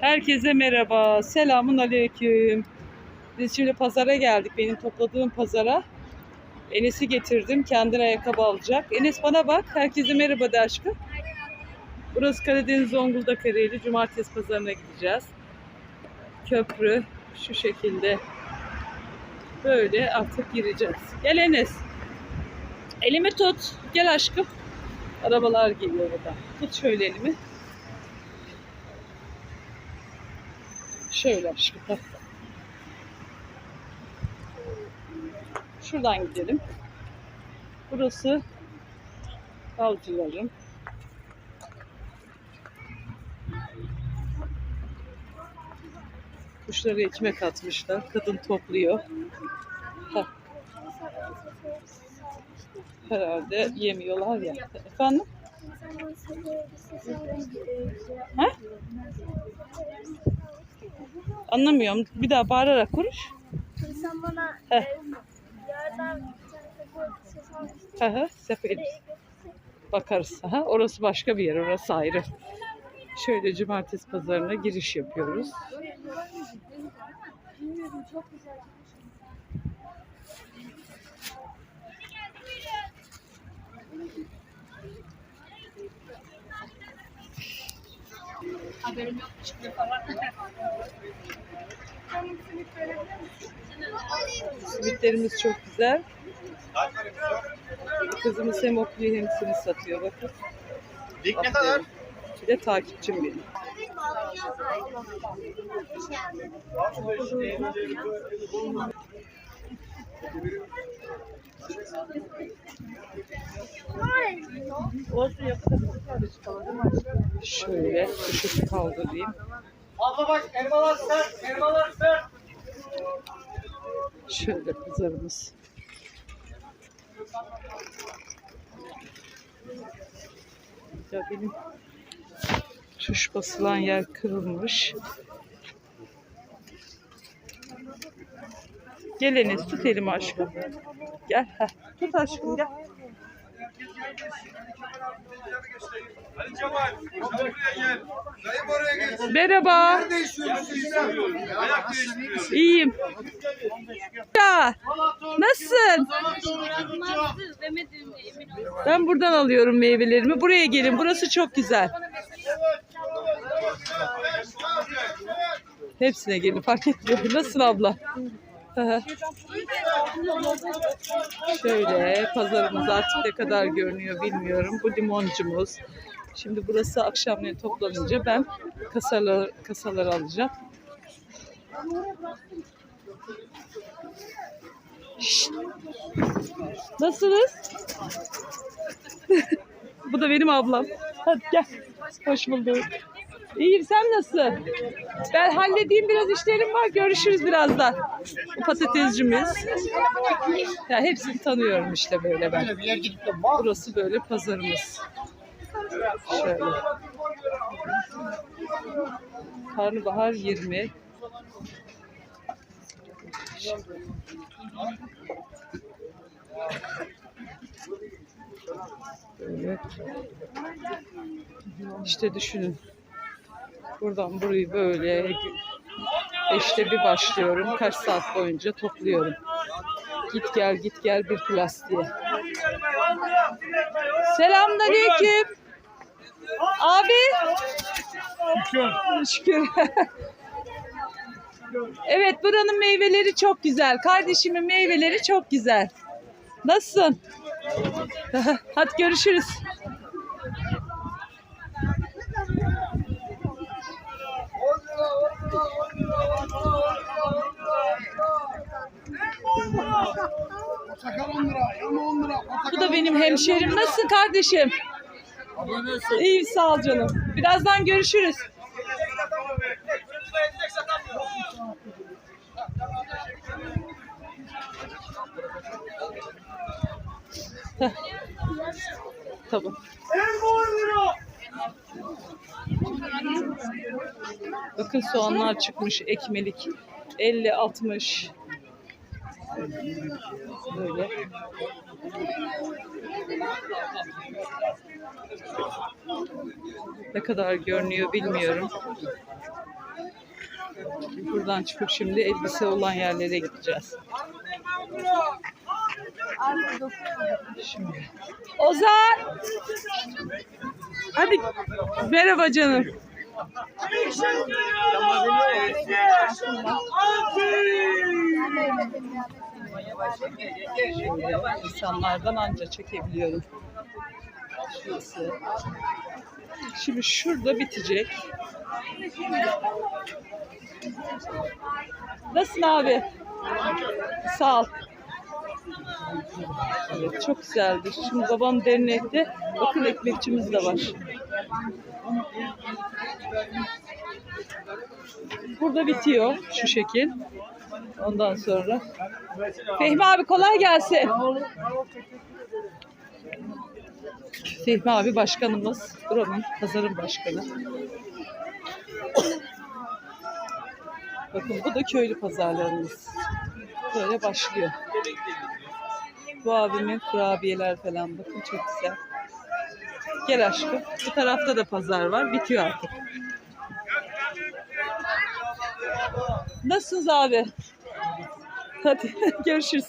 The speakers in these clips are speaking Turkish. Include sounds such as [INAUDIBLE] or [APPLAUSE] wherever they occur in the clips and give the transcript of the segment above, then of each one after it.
Herkese merhaba. Selamun aleyküm. Biz şimdi pazara geldik. Benim topladığım pazara. Enes'i getirdim. Kendine ayakkabı alacak. Enes bana bak. Herkese merhaba de aşkım. Burası Karadeniz Zonguldak Ereğli. Cumartesi pazarına gideceğiz. Köprü şu şekilde. Böyle artık gireceğiz. Gel Enes. Elimi tut. Gel aşkım. Arabalar geliyor burada. Tut şöyle elimi. Şöyle bak. Şuradan gidelim. Burası avcıların. Kuşları ekmek atmışlar. Kadın topluyor. Heh. Herhalde yemiyorlar ya. Efendim? Ha? Anlamıyorum. Bir daha bağırarak konuş. Sen bana Heh. e, yerden bir. Hı hı. Sepet. Bakarız. Aha, orası başka bir yer. Orası ayrı. Şöyle cumartesi pazarına giriş yapıyoruz. Bilmiyorum çok güzel. Haberim yok çıkıyor falan. Simitlerimiz çok güzel. Kızımız hem okluyor hem simit satıyor. Bakın. Dik ne kadar? Bir de takipçim benim. Şöyle ışık kaldırayım. Abla bak elmalar sert, elmalar sert. Şöyle pazarımız. Ya benim tuş basılan yer kırılmış. Gel Enes tut elimi aşkım. Gel. Heh. Tut aşkım gel. Hadi Cemal, buraya gel. Dayım oraya gelsin. Merhaba. Değişiyoruz işte. Ayak. İyiyim. Ya nasılsın? Ben buradan alıyorum meyvelerimi. Buraya gelin. Burası çok güzel. Hepsine gelin fark etmiyor. Nasılsın abla? Şöyle pazarımız artık ne kadar görünüyor bilmiyorum. Bu limoncumuz. Şimdi burası akşamleyin toplanınca ben kasalar, kasalar alacağım. Şşt. Nasılsınız? [LAUGHS] Bu da benim ablam. Hadi gel. Hoş bulduk. İyiyim sen nasılsın? Ben halledeyim biraz işlerim var. Görüşürüz birazdan. Bu patatescimiz. Ya hepsini tanıyorum işte böyle ben. Burası böyle pazarımız. Şöyle. Karnabahar 20. Böyle. İşte düşünün. Buradan burayı böyle işte bir başlıyorum. Kaç saat boyunca topluyorum. Git gel git gel bir plastiğe. Selamünaleyküm. Abi. Şükür. evet buranın meyveleri çok güzel. Kardeşimin meyveleri çok güzel. Nasılsın? [LAUGHS] Hadi görüşürüz. Portakal 10 lira, elma 10 lira. Bu da benim hemşerim. Nasılsın kardeşim? İyi sağ ol canım. Birazdan görüşürüz. Heh. Tamam. Bakın soğanlar çıkmış ekmelik. 50 60 böyle. Ne kadar görünüyor bilmiyorum. Buradan çıkıp şimdi elbise olan yerlere gideceğiz. Şimdi. Ozan! Hadi. Merhaba canım. İnsanlardan anca çekebiliyorum. Şimdi şurada bitecek. Nasılsın abi? Sağ ol. Evet, çok güzeldir. Şimdi babam dernekte bakın ekmekçimiz de var. Burada bitiyor şu şekil. Ondan sonra. Fehmi abi kolay gelsin. Fehmi abi başkanımız. Buranın pazarın başkanı. Bakın bu da köylü pazarlarımız. Böyle başlıyor. Bu abimin kurabiyeler falan bakın çok güzel. Gel aşkım. Bu tarafta da pazar var. Bitiyor artık. Nasılsınız abi? Hadi [LAUGHS] görüşürüz.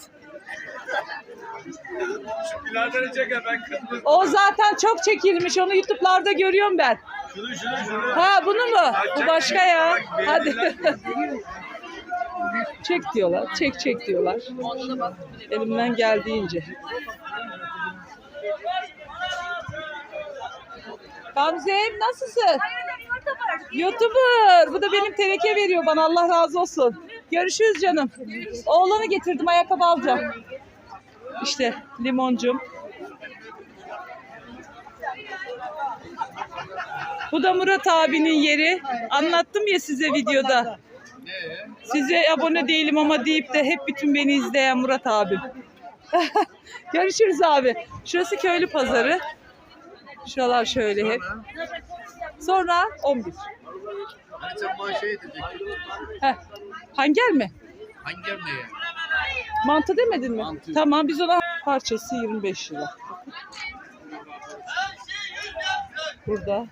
Ben. O zaten çok çekilmiş. Onu YouTube'larda görüyorum ben. Şunu şunu şunu. Ha bunu mu? Bu başka ya. Hadi. [LAUGHS] çek diyorlar. Çek çek diyorlar. Elimden geldiğince. Gamze'm nasılsın? YouTuber. Bu da benim teneke veriyor bana. Allah razı olsun. Görüşürüz canım. Oğlanı getirdim. Ayakkabı alacağım. İşte limoncum. Bu da Murat abinin yeri. Anlattım ya size videoda. Size abone değilim ama deyip de hep bütün beni izleyen Murat abim. [LAUGHS] Görüşürüz abi. Şurası köylü pazarı. Şuralar şöyle hep. Sonra 11. Hani sen bana şey diyecektin. Heh. Hangel mi? Hangi emneye? Mantı demedin mi? Mantı. Tamam biz ona parçası 25 lira. Burada.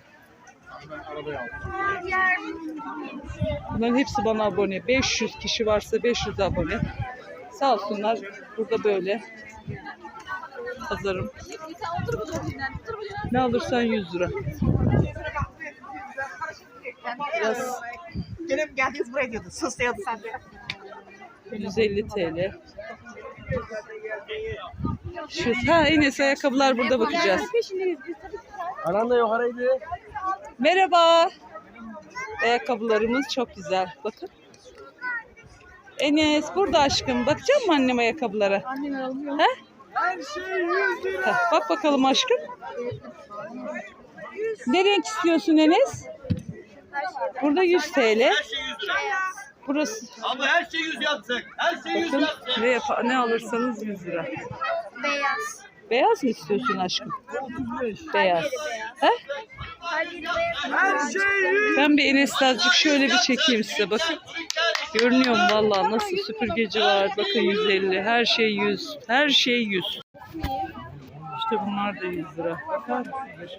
Ben. Bunların hepsi bana abone. 500 kişi varsa 500 abone. Sağ olsunlar. Burada böyle. Pazarım. Ne alırsan 100 lira. Biraz Canım geldiniz buraya diyordu. Sus diyordu sen de. 150 TL. Şu, ha Enes ayakkabılar burada bakacağız. Anan da yukarıydı. Merhaba. Ayakkabılarımız çok güzel. Bakın. Enes burada aşkım. Bakacak mısın annem ayakkabılara? Annem almıyor. He? Ha, Bak bakalım aşkım. Ne renk istiyorsun Enes? Burada 100 TL. Her şey 100 lira. Burası Ama her şey 100 yapacak. Her şey 100 bakın yapacak. ne, yap- ne alırsanız 100 lira. Beyaz. Beyaz mı istiyorsun aşkım? Beyaz. He? Her şey 100. Ben bir Enes azıcık şöyle bir çekeyim size bakın. Görünüyor mu vallahi nasıl süpürgeci var. Bakın 150. Her şey 100. Her şey 100. İşte bunlar da 100 lira. Bakar mısınız?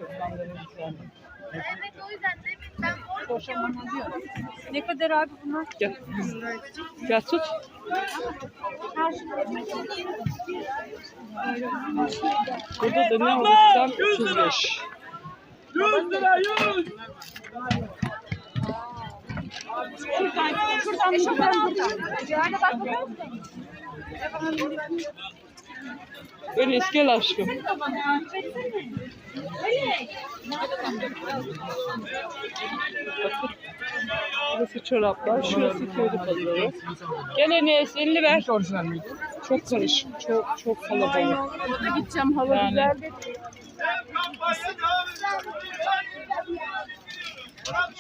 Evet o yüzden ben orada Ne kadar abi bunlar? Gel. Gel tut. Burada da ne alırsan 35. 100 lira 100. Şuradan şuradan buradan. Yani bak bakalım. Enes gel aşkım. Bakın. Burası çoraplar, şurası köylü pazarı. Gel Enes, elini ver. Orijinal miydi? Çok karışık, çok çok kalabalık. Orada gideceğim hava Yani güzel.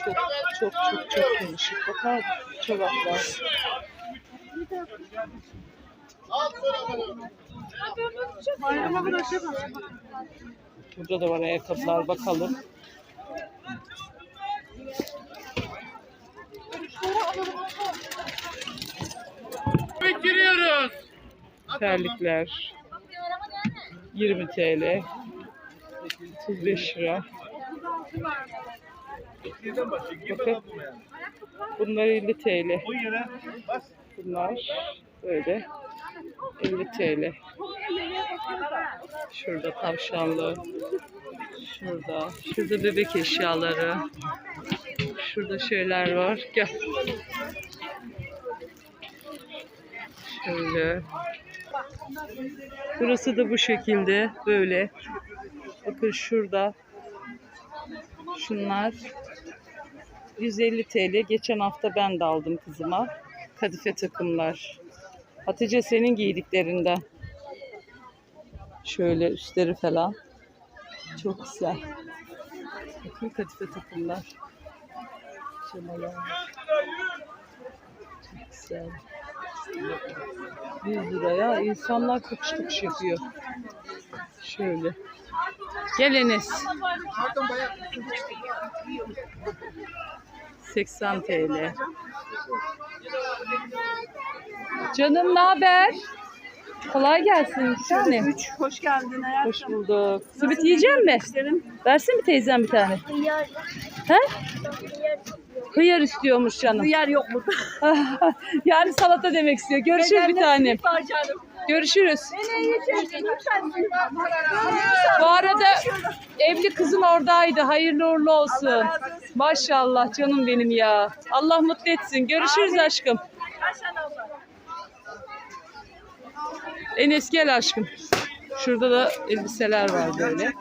çok çok çok çok karışık. Bakar? Çoraplar. Burada da var ayakkabılar, bakalım. Giriyoruz. Terlikler. 20 TL. 35 lira. Bakın. Bunlar 50 TL. Bunlar böyle 50 TL. Şurada tavşanlı. Şurada. Şurada bebek eşyaları. Şurada şeyler var. Gel. Şöyle. Burası da bu şekilde. Böyle. Bakın şurada. Şunlar 150 TL. Geçen hafta ben de aldım kızıma. Kadife takımlar. Hatice senin giydiklerinden. Şöyle üstleri falan. Çok güzel. Bakın kadife takımlar. Çok güzel. 100 liraya insanlar kapış kapış yapıyor. Şöyle. Gel Enes. 80 TL. Canım ne haber? Kolay gelsin bir tane. Üç, hoş geldin hayatım. Hoş bulduk. Simit yiyecek mi? Versin mi teyzem bir tane? Hıyar. He? Hıyar. Hıyar istiyormuş canım. yer yok burada. yani salata demek istiyor. Görüşürüz bir tane. Görüşürüz. Bu arada evli kızın oradaydı. Hayırlı uğurlu olsun. Maşallah canım benim ya. Allah mutlu etsin. Görüşürüz aşkım. Enes gel aşkım. Şurada da elbiseler var böyle. Güzel.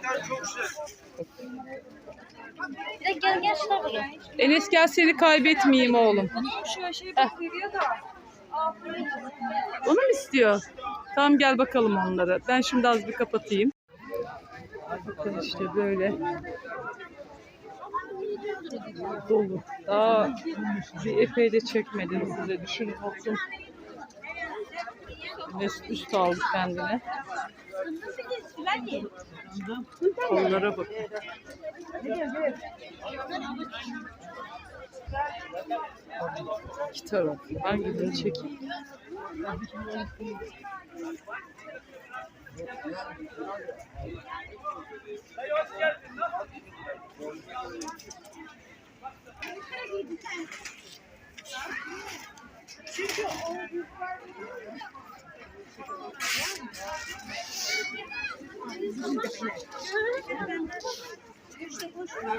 Gel gel şuna bak. Enes gel seni kaybetmeyeyim oğlum. Şu şey da. Onu mu istiyor? Tamam gel bakalım onlara. Ben şimdi az bir kapatayım. Bakın işte böyle. Dolu. Daha bir epey de çekmedim size. Düşünün olsun. Enes üst aldı kendine. Kollara bak. İki taraflı. Hangilerini çekeyim?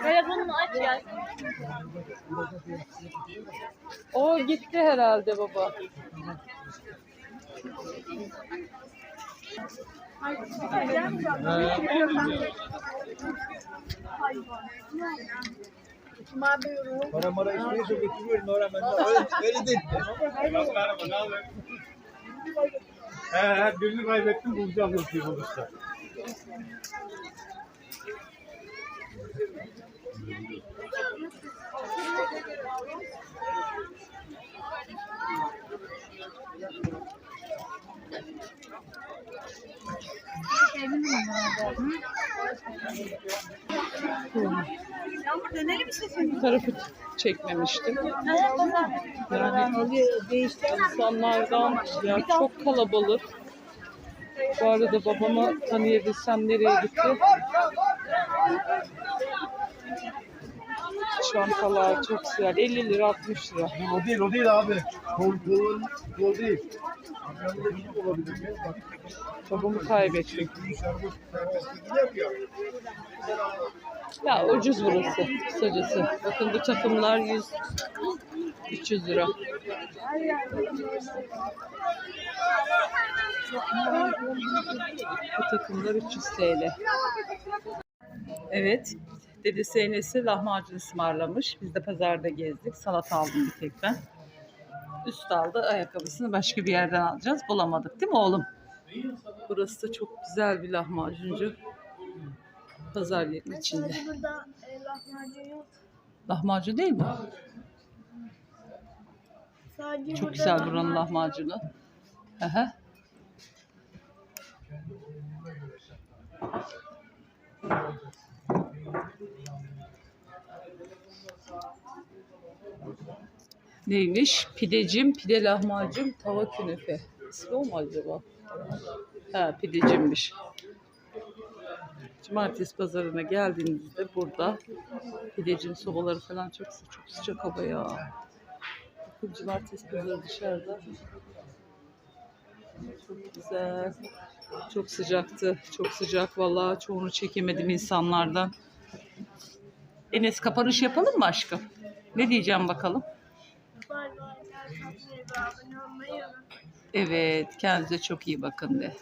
Telefonunu aç ya. O gitti herhalde baba. Para mara istiyorsa götürüyorum oraya ben de öyle, öyle değil. Bak merhaba ne haber? He he birini kaybettim bulacağım nasip olursa. Yağmur dönelim işte Bu tarafı çekmemiştim. Yani insanlardan ya çok kalabalık. Bu arada babamı tanıyabilsem nereye gitti? Çantalar çok güzel. 50 lira 60 lira. O değil o değil abi. Kol kol kol değil. Babamı kaybettim. Ya. Ucuz burası kısacası. Bakın bu takımlar 100 300 lira. Bu takımlar 300 TL. Evet. Dedesi Enes'i lahmacun ısmarlamış. Biz de pazarda gezdik. Salata aldım bir tek ben. Üst aldı. Ayakkabısını başka bir yerden alacağız. Bulamadık değil mi oğlum? Burası da çok güzel bir lahmacuncu. Pazar yerinin içinde. Sadece burada e, lahmacun yok. Lahmacun değil mi? Sadece Çok burada güzel buranın lahmacun- lahmacunu. Aha. Neymiş? Pidecim, pide lahmacun, tava künefe. İsmi o mu acaba? Ha, pidecimmiş. Cumartesi pazarına geldiğinizde burada pidecin sobaları falan çok çok sıcak hava ya. Bakın cumartesi pazarı dışarıda. Çok güzel. Çok sıcaktı. Çok sıcak. Vallahi çoğunu çekemedim insanlardan. Enes kapanış yapalım mı aşkım? Ne diyeceğim bakalım? Evet, kendinize çok iyi bakın de.